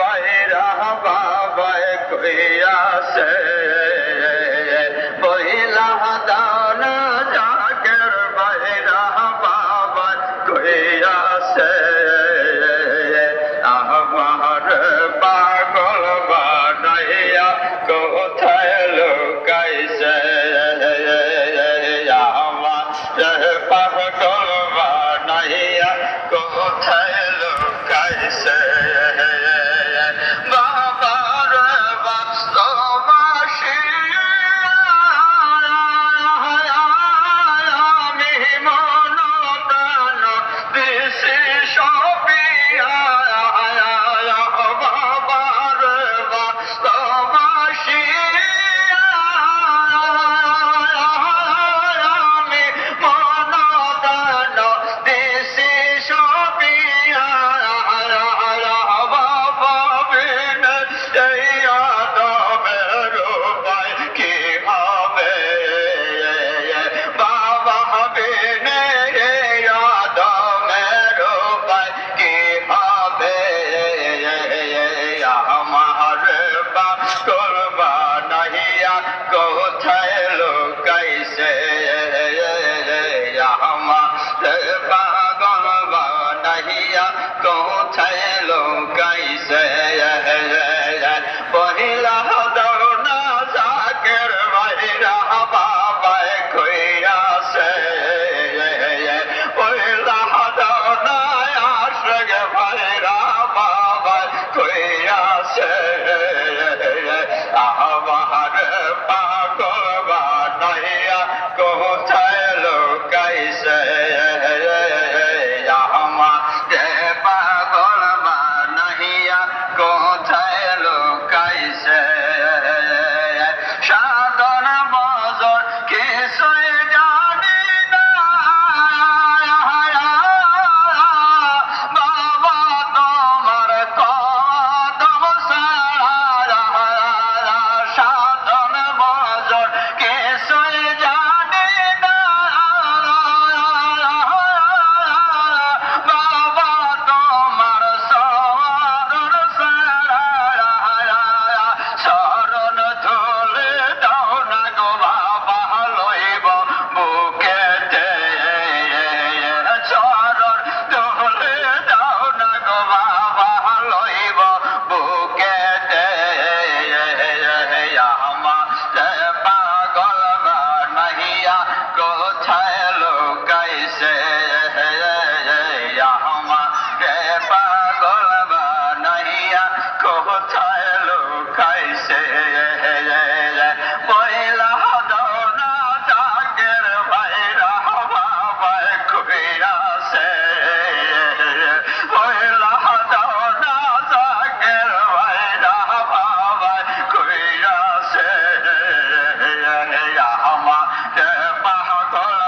বাইরা বাবায় কইয়াছে পহিলা দান জাকের বাইরা বাবা কইয়াছে। পহিলা দরুনা জাকের ভাইরা বাবায় কইয়াছে। পহিলা দরুনা আশ্রগে ভাইরা বাবায় কইয়াছে। All right.